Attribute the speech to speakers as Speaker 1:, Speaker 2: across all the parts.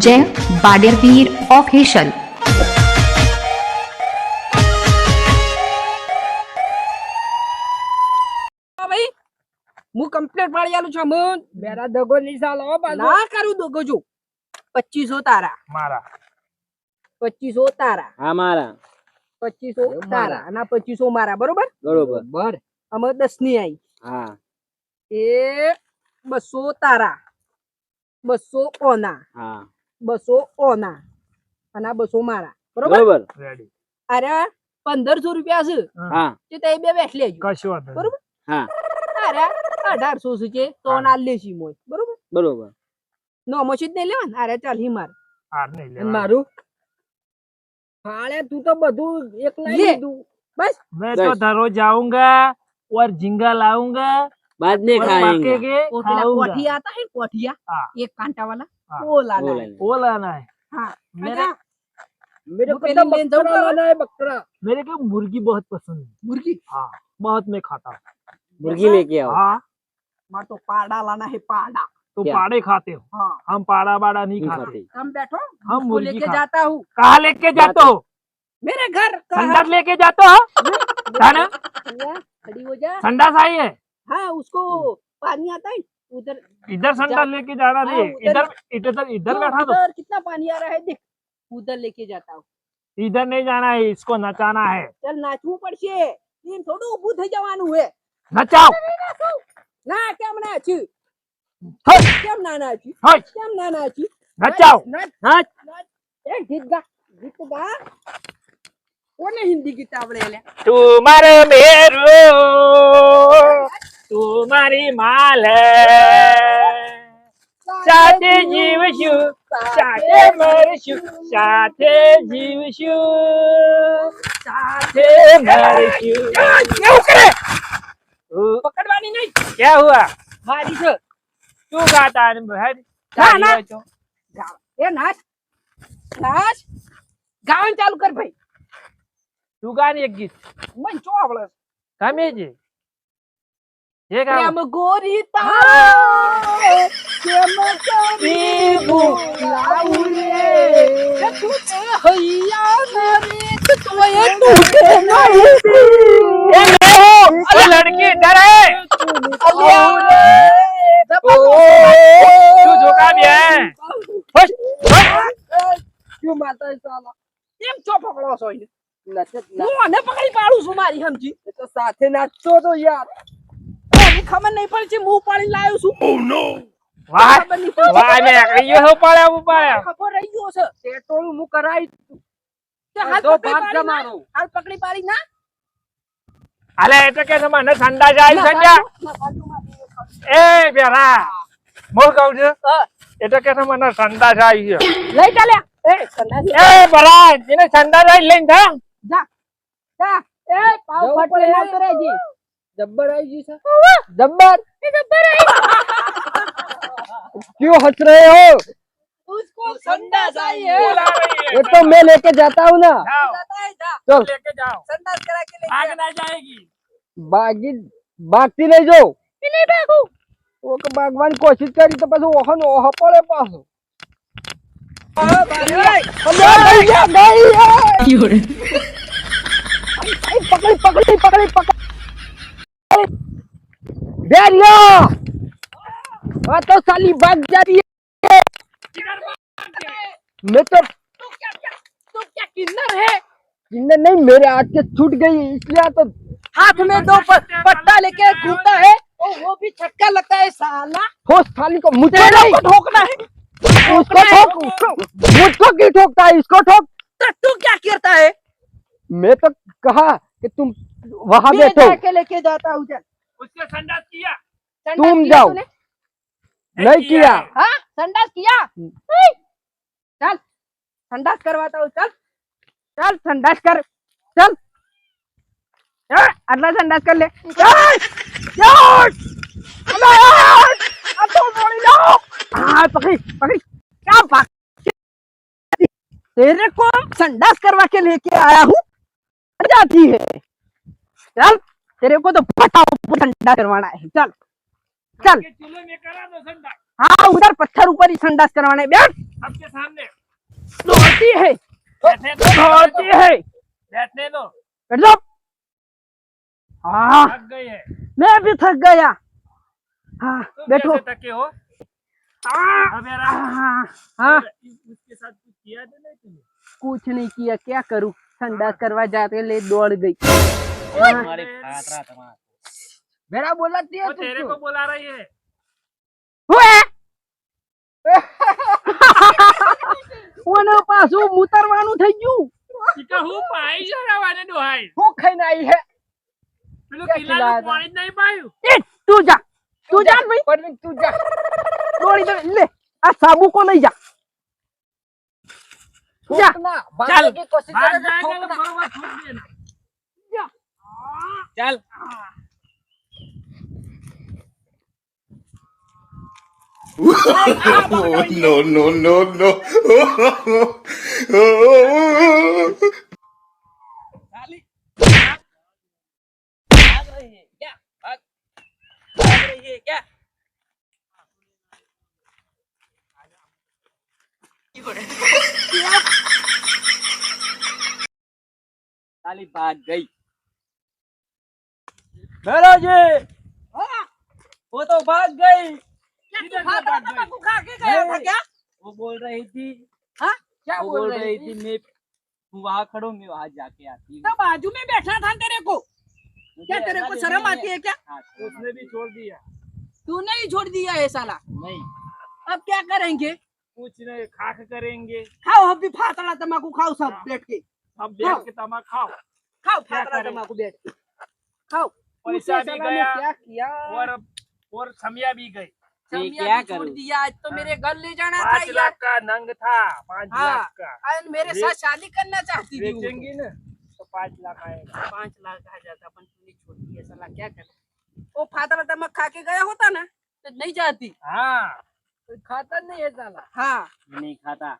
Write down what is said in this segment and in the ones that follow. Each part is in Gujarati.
Speaker 1: જય બાડેરવીર ઓફિશિયલ
Speaker 2: ભાઈ હું કમ્પ્લેટ પાડી આલું છું હું
Speaker 3: બેરા દગો હો પાછો
Speaker 2: ના કરું દો જો પચીસો તારા
Speaker 3: મારા
Speaker 2: પચીસો તારા
Speaker 4: હા મારા
Speaker 2: પચીસો
Speaker 3: એ મારા.
Speaker 2: તારા અને પચીસો મારા બરોબર
Speaker 4: બરોબર
Speaker 3: બર
Speaker 2: અમે દસની આવી
Speaker 4: હા
Speaker 2: એ બસો તારા બસો ઓના બસો ઓના અને બસો મારા. બરોબર? અરે પંદરસો રૂપિયા છે? તે બે બેઠ બરોબર? અરે અઢારસો છે તો ના લેશી મોય. બરોબર?
Speaker 4: બરોબર.
Speaker 2: નોમો છે જ નહીં લેવાનું? અરે ચાલ હી માર. મારું?
Speaker 3: હાલે તું તો બધું એકલા
Speaker 2: બસ.
Speaker 3: મેં
Speaker 4: તો
Speaker 3: ધરો જાઉંગા ઓર ઝીંગા લાઉંગા
Speaker 4: बाद में खाएँगे।
Speaker 2: वो कोठिया आता है कोठिया?
Speaker 3: हाँ।
Speaker 2: एक कांटा वाला?
Speaker 3: हाँ।
Speaker 2: वो लाना
Speaker 4: वो
Speaker 2: है
Speaker 3: वो लाना है.
Speaker 2: हाँ
Speaker 3: मेरे
Speaker 2: अच्छा,
Speaker 3: मेरे को
Speaker 2: पहले
Speaker 3: तो
Speaker 2: लेन
Speaker 3: बकरा लाना है बकरा। मेरे को मुर्गी बहुत पसंद है।
Speaker 2: मुर्गी?
Speaker 3: हाँ बहुत मैं खाता हूँ।
Speaker 4: मुर्गी लेके आओ।
Speaker 3: हाँ।
Speaker 2: मार तो पाड़ा लाना है पाड़ा।
Speaker 3: तो
Speaker 4: क्या?
Speaker 3: पाड़े खाते हो?
Speaker 2: हाँ।
Speaker 3: हम पाड़ा बाड़ा नहीं
Speaker 4: नहीं
Speaker 3: खाते।
Speaker 2: हम बैठो
Speaker 3: हम मुर्गी
Speaker 2: लेके जाता हूँ।
Speaker 3: कहा लेके जाते हो?
Speaker 2: मेरे घर?
Speaker 3: संडास लेके जाते हो?
Speaker 2: खड़ी हो जा
Speaker 3: संडास आई है?
Speaker 2: हाँ उसको पानी आता है उधर
Speaker 3: इधर संडास
Speaker 2: जा-
Speaker 3: लेके जाना नहीं
Speaker 2: हाँ,
Speaker 3: है।
Speaker 2: उधर-
Speaker 3: इधर इधर इधर
Speaker 2: जो
Speaker 3: बैठा दो
Speaker 2: उधर कितना पानी आ रहा है देख उधर लेके जाता हूँ
Speaker 3: इधर नहीं जाना है इसको नचाना है
Speaker 2: चल નાચવું પડશે એમ થોડું ઊભું થઈ જવાનું હે
Speaker 3: नचाओ
Speaker 2: ના કેમ નાચ્યું
Speaker 3: હટ!
Speaker 2: કેમ ના નાચ્યું
Speaker 3: હટ!
Speaker 2: કેમ ના નાચ્યું
Speaker 3: नचाओ
Speaker 2: નાચ
Speaker 4: હા
Speaker 2: નાચ એ ગીત ગા ગીત ગા કોને હિન્દી ગીત આવડે લે
Speaker 3: તું મારો મેરો તું મારી માલ. સાથે જીવશું સાથે મરશું સાથે જીવશું સાથે મરશું. કેવું કરે?
Speaker 2: પકડવાની નહીં.
Speaker 3: ક્યાં હુઆ
Speaker 2: મારી છો.
Speaker 3: તું ગાતા
Speaker 2: ના ના. એ નાચ નાચ ગાવાનું ચાલુ કર ભાઈ.
Speaker 3: તું ગાને એક ગીત.
Speaker 2: મને ચો આવડે
Speaker 3: ગમે છે.
Speaker 2: પ્રેમ ગોરી કેમ કરી ભૂલાવું રે તૂટે હૈયા રે તોય તૂટે નહીં
Speaker 3: એ લડકી ડરે તું જોકા બે ફસ
Speaker 2: તું માતા સાલા કેમ છો પકડો છો એને હું આને પકડી પાડું છું મારી સમજી તો સાથે નાચતો તો યાર ખબર નહીં પડતી હું ઉપાડી લાવ્યો છું. Oh, ઓ નો
Speaker 3: વાહ. વાહ ને કઈયો હે ઉપાડ્યા ઉપાડ્યા.
Speaker 2: ખબર રહી ગયો છે.
Speaker 3: પેટ્રોલ હું કરાઈ
Speaker 2: તે હાલ પકડી
Speaker 3: તમારો
Speaker 2: હાલ પકડી પાડી ના.
Speaker 3: હાલે એટલે કે મને ઠંડા જાય
Speaker 2: સંડા
Speaker 3: એ બેરા. મોર કહું છે. એટલે કે મને સંડા જાય છે.
Speaker 2: લઈ ચાલે એ
Speaker 3: એ બરા એને સંડા જાય લઈને
Speaker 2: જા. જા. એ પાવ
Speaker 3: ફટલે
Speaker 2: ના કરેજી
Speaker 3: જબ્બર આવી ગઈ છે
Speaker 2: જબ્બર એ જબ્બર
Speaker 3: क्यों हंस रहे हो
Speaker 2: उसको संडास आई है
Speaker 3: ये तो मैं लेके जाता हूँ ना
Speaker 2: जाता है जा
Speaker 3: चल लेके जाओ
Speaker 2: संडास करा के लेके
Speaker 3: भाग ना जाएगी
Speaker 5: ભાગી ભાગતી નહીં જો
Speaker 2: जा। नहीं भागू
Speaker 5: ઓ કે ભાગવાની કોશિશ કરી તો પછી ઓહન ઓહ પડે પાછો અલ્યા, ગઈ આ, ગઈ बेरिया हाँ तो साली भाग जा रही है। मैं तो
Speaker 2: तू क्या क्या तू क्या किन्नर है
Speaker 5: किन्नर नहीं मेरे हाथ से छूट गई इसलिए तो
Speaker 2: हाथ में दो पट्टा लेके घूमता है। और वो भी छक्का लगता है साला
Speaker 5: हो साली को मुझे नहीं
Speaker 2: ठोकना है।
Speaker 5: उसको ठोक। मुझको क्यों ठोकता है? इसको ठोक।
Speaker 2: तो तू क्या करता है?
Speaker 5: मैं तो कहा कि तुम वहाँ बैठो।
Speaker 2: जाके लेके जाता हूँ चल
Speaker 3: उसके संडास किया।
Speaker 2: संडास
Speaker 5: तुम
Speaker 2: किया
Speaker 5: जाओ।
Speaker 2: तूने?
Speaker 5: नहीं किया।
Speaker 2: हाँ संडास किया? चल संडास करवाता हूँ चल। चल संडास कर। चल। चल, आटला संडास कर ले। चल। चल। अब तो लो हाँ पकड़ी पकड़ी। क्या भाग तेरे को संडास करवा के लेके आया हूँ। जाती है। चल तेरे को तो हो ठंडा करवाना है। चल चल।
Speaker 3: चूल्हे में करा दो संडा।
Speaker 2: हाँ उधर पत्थर ऊपर ही संडास करवाने बैठ।
Speaker 3: सबके सामने।
Speaker 2: दौड़ती है। दौड़ती है।
Speaker 3: बैठने दो।
Speaker 2: बैठ जाओ हाँ।
Speaker 3: थक
Speaker 2: मैं भी थक गया। हाँ बैठो।
Speaker 3: थके हो?
Speaker 2: हाँ। हाँ हाँ।
Speaker 3: कुछ किया नहीं
Speaker 2: कुछ नहीं किया। क्या करूँ? संडास करवा जाते ले दौड़ गई।
Speaker 4: તમારી ખાતરા તમારા
Speaker 2: मेरा बोला दिया
Speaker 3: वो तेरे को बुला रही है
Speaker 2: ઓને પાછું ઉતરવાનું થઈ ગયું
Speaker 3: ટીકા હું પાઈ જરાવાને ડોહાઈ
Speaker 2: હું ખાઈને આવી હે
Speaker 3: પેલું
Speaker 2: ક્યાં
Speaker 3: કિલ્લાનું
Speaker 2: ખીલાયા
Speaker 3: પાણી જ નહીં પાયું
Speaker 2: એ તું જા તું જા ભાઈ પરવીન તું જા દોડી દે લે આ સાબુ કો નહીં જા જા
Speaker 3: चल भाग जाएगा तो बरोबर छूट देना
Speaker 6: चल
Speaker 4: नो नो नो नो क्या ताली भाग गई जी वो तो भाग गई। वो बोल रही थी।
Speaker 2: क्या
Speaker 4: वो बोल रही थी? मैं वहाँ खड़ो मैं वहाँ जाके आती हूँ।
Speaker 2: तो बाजू में बैठा था तेरे को। क्या तेरे को शर्म आती है। क्या?
Speaker 4: हाँ,
Speaker 3: उसने भी छोड़ दिया।
Speaker 2: तूने ही छोड़ दिया है साला।
Speaker 4: नहीं।
Speaker 2: अब क्या करेंगे?
Speaker 3: कुछ नहीं खाक करेंगे।
Speaker 2: खाओ अब भी फातड़ा तम्बाकू खाओ सब बैठ के।
Speaker 3: अब बैठ के तमा खाओ।
Speaker 2: खाओ
Speaker 3: क्या करें?
Speaker 2: तम्बाकू बैठ के। खाओ।
Speaker 3: पैसा भी गया
Speaker 2: क्या किया?
Speaker 3: और और समिया भी गई।
Speaker 4: क्या
Speaker 2: छोड़ दिया। आज तो मेरे घर ले जाना था
Speaker 3: पाँच लाख का नंग था पाँच
Speaker 2: हाँ।
Speaker 3: लाख का।
Speaker 2: मेरे साथ शादी करना चाहती थी तो।
Speaker 3: ना तो पाँच लाख आएगा।
Speaker 2: पाँच लाख आ जाता अपन तूने छोड़ दिया साला क्या करे? वो फातड़ा तमक खा के गया होता ना तो नहीं जाती।
Speaker 3: हाँ।
Speaker 2: कोई खाता नहीं है साला। हाँ।
Speaker 4: नहीं खाता।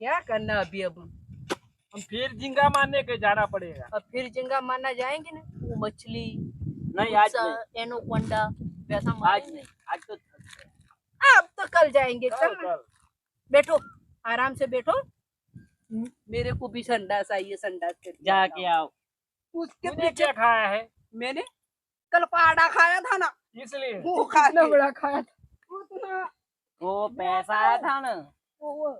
Speaker 2: क्या करना अभी अब?
Speaker 3: हम फिर झिंगा मारने के जाना पड़ेगा।
Speaker 2: अब फिर झिंगा मारना जाएँगे ना वो मछली।
Speaker 4: नहीं आज नहीं।
Speaker 2: एनोकोंडा वैसा
Speaker 4: आज नहीं। आज तो
Speaker 2: अब तो कल जाएँगे चल बैठो आराम से बैठो। मेरे को भी संडास आई है संडास कर
Speaker 4: जाके आओ।
Speaker 2: उसके पीछे
Speaker 3: क्या खाया है?
Speaker 2: मैंने? कल पाड़ा खाया था ना
Speaker 3: इसलिए।
Speaker 2: वो खाना बड़ा खाया था।
Speaker 4: वो पैसा आया था ना।
Speaker 2: वो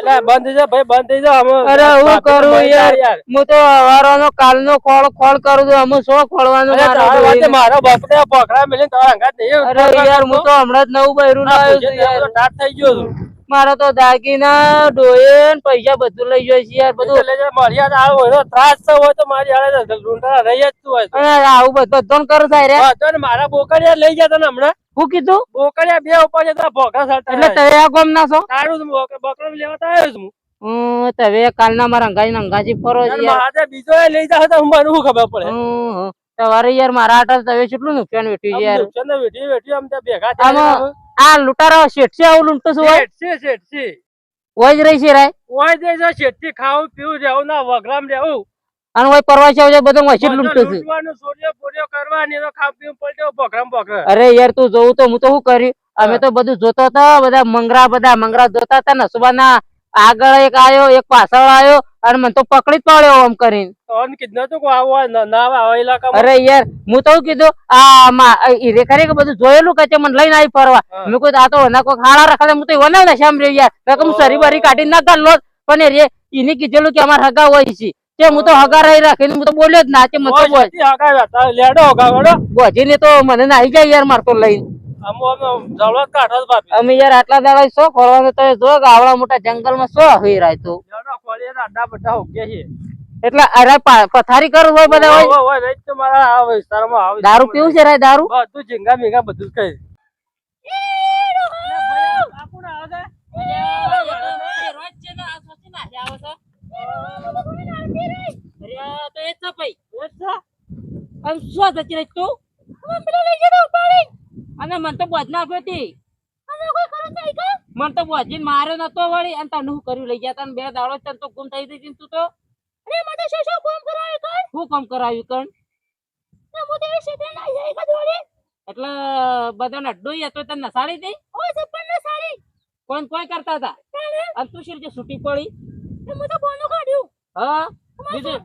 Speaker 3: એટલે બંધ થઈ ભાઈ બંધ થઈ જા
Speaker 5: અરે હું કરું યાર.
Speaker 3: યાર.
Speaker 5: હું તો હવારનો કાલનો ખોળ ખોળ કરું છું. અમે શું ખોળવાનું મારે
Speaker 3: પકડા મેલે અંગાત નહીં
Speaker 5: અરે યાર હું તો હમણાં જ નવું બૈરું લાવ્યો છું યાર.
Speaker 3: ટાટ થઈ ગયો છું.
Speaker 5: મારે તો દાગીના ડોયે પૈસા બધું લઈ જાય છે યાર બધું.
Speaker 3: જા આવો હોય ત્રાસ તો હોય તો મારી હાલે લૂંટા રહી જ તું હોય
Speaker 5: અને આવું બધું ધોન કરું થાય રે.
Speaker 3: મારા બોકડિયા લઈ જતા ને હમણાં.
Speaker 5: હું કીધું?
Speaker 3: બોકડિયા બે ઉપર જતા ભોગા સાટા
Speaker 5: એટલે તમે આ ગોમ ના છો?
Speaker 3: તારું બકરો લેવા આવ્યો છું હું.
Speaker 5: હમ, કાલના મારા અંગાજી અંગાજી ફરો છો
Speaker 3: બીજો એ લઈ જા તો મને શું ખબર પડે.
Speaker 5: તમારે યાર મારા આટા તવે કેટલું નુકસાન વેઠ્યું છે યાર.
Speaker 3: નુકસાન વેઠી વેઠી આમ ત્યાં ભેગા થયા
Speaker 5: આ લૂંટારો શેઠ છે આવું લૂંટતો
Speaker 3: શેઠ છે શેઠ છે.
Speaker 5: જ રહી છે રાય.
Speaker 3: ઓય દે છે શેઠથી ખાવું પીવું રહેવું ના વગરામ રહેવું.
Speaker 5: અને બધું છે. અરે યાર તું જોવું તો હું તો શું કર્યું અમે તો બધું જોતો હતો બધા મંગરા બધા મંગરા જોતા હતા નસુબાના આગળ એક આયો એક પાછળ આયો અને મને તો પકડી જ પડ્યો આમ કરીને.
Speaker 3: કીધું
Speaker 5: અરે યાર હું તો કીધું? આ હીરે કે બધું જોયેલું કે મને લઈને આવી ફરવા? મેં કોઈ આ તો કોઈ ખાડા રખડે હું તો એવો ના શામ રે યાર કહું સરી બરી કાઢી ના લો પણ રે એને કીધેલું કે અમાર હગા હોય છે. તે હું તો હગા રહી રાખીને હું તો બોલ્યો જ ના તો
Speaker 3: ઓય
Speaker 5: બોલ
Speaker 3: લેડો હગાવડો
Speaker 5: બોજીને તો મને નાહી જાય યાર મારતો લઈને. અમે યાર આટલા દાડા શું ફરવાનું તો જો આવડા મોટા જંગલમાં શું હોય રાય તું. એટલે અરે પથારી કરું હોય બધા હોય દારૂ પીવું છે રાય દારૂ?
Speaker 3: બધું ઝીંગા મીંગા બધું જ ખાય
Speaker 5: અને મન તો બોજ નાખ્યો હતી મન તો બોજીને માર્યો નતો વળી. અને તને શું કર્યું? લઈ ગયા તને બે દાડો તને તો ગુમ થઈ ગઈ તું તો. શું કામ કરાવ્યું કણ? એટલે બધાને અડ્ડો હતો તને નસાડી દઈ કોણ કોઈ કરતા હતા? અને તું શી રીતે છૂટી પડી?
Speaker 2: હું તો બોનો કાઢ્યું.
Speaker 5: હા? બીજું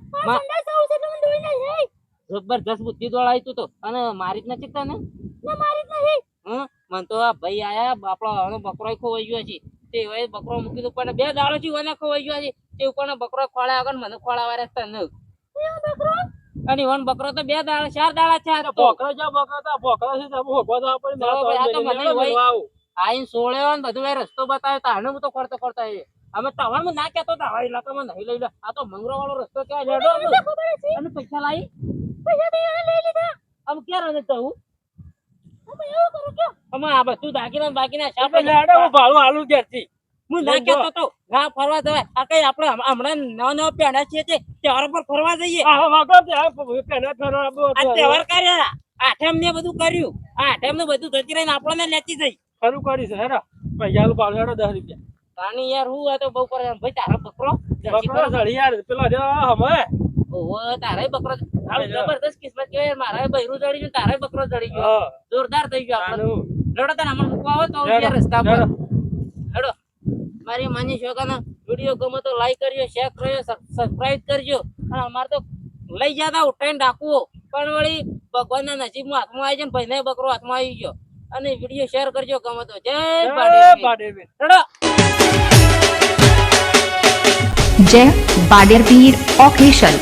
Speaker 2: આવું
Speaker 5: જબરજસ્ત બુદ્ધિ દોડાઈ તું તો. અને મારી જ નથી તને?
Speaker 2: ના મારી જ નહીં
Speaker 5: હં? મને તો આ ભાઈ આયા બાપડો હણો બકરો ખોવાઈ ગયો છે. તે હવે બકરો મૂકી દો પણ બે દાડો થી વને ખોવાઈ ગયો છે. તે ઉપર બકરો ખોળા આગળ મને ખોળા વારે તને. અને વન બકરો તો બે દાડા ચાર દાડા છે
Speaker 3: બકરો જો બકરો તો બકરો છે તો ભોગવા જવા
Speaker 5: આપણે આ તો મને
Speaker 3: તો
Speaker 5: આઈન સોળ્યો ને બધું એ રસ્તો બતાવ્યો તાણે હું તો ખોડતો ખોડતો આવી અમે માં ના કહેતો તો હવા ઇલાકામાં નહીં લઈ લે. આ તો મંગરો વાળો રસ્તો ક્યાં લેડો અને પૈસા લાવી.
Speaker 2: પૈસા તો એને લઈ લીધા
Speaker 5: આમ ક્યારે ને કહું
Speaker 2: અમે એવું કરું કે
Speaker 5: અમે આ બધું દાગીના બાકીના શાક
Speaker 3: આપણે હું ભાડું આલું ઘેરથી.
Speaker 5: હું ના કહેતો તો ના ફરવા જવાય. આ કઈ આપણે હમણાં નવા નવા પહેણા છીએ તે તહેવાર પર ફરવા જઈએ.
Speaker 3: આ વાગો ત્યાં પેલા ફરવા
Speaker 5: આ તહેવાર કર્યા. આઠમ ને બધું કર્યું. આ આઠમ ને બધું જતી રહીને આપણને લેતી જઈ.
Speaker 3: ખરું કરી છે. હેડો. પૈસા હેડો દસ રૂપિયા.
Speaker 5: યાર હું આ તો બહુ કરે ભાઈ તારો બકરો.
Speaker 3: બકરો યાર. પેલો જો હમે.
Speaker 5: ઓહો તારે બકરો. જબરદસ્ત કિસ્મત કહેવાય મારા બૈરું ચડી ગયું તારે બકરો ચડી ગયો. જોરદાર થઈ ગયો આપણે.
Speaker 3: આનું.
Speaker 5: તને આમાં મૂકવા આવો તો રસ્તા પર.
Speaker 3: હેડો.
Speaker 5: હેડો મારી માની શોકાનો વીડિયો ગમે તો લાઈક કરજો શેર કરજો સબસ્ક્રાઇબ કરજો. અને અમારે તો લઈ જતા ઉઠાઈને ડાકુઓ. પણ વળી ભગવાનના નસીબમાં હાથમાં આવી જાય ને ભાઈને બકરો હાથમાં આવી ગયો. અને વીડિયો શેર કરજો ગમે તો. જય
Speaker 3: જય
Speaker 5: બાડેવી.
Speaker 3: બાડેવી.
Speaker 1: જય ઓફિશિયલ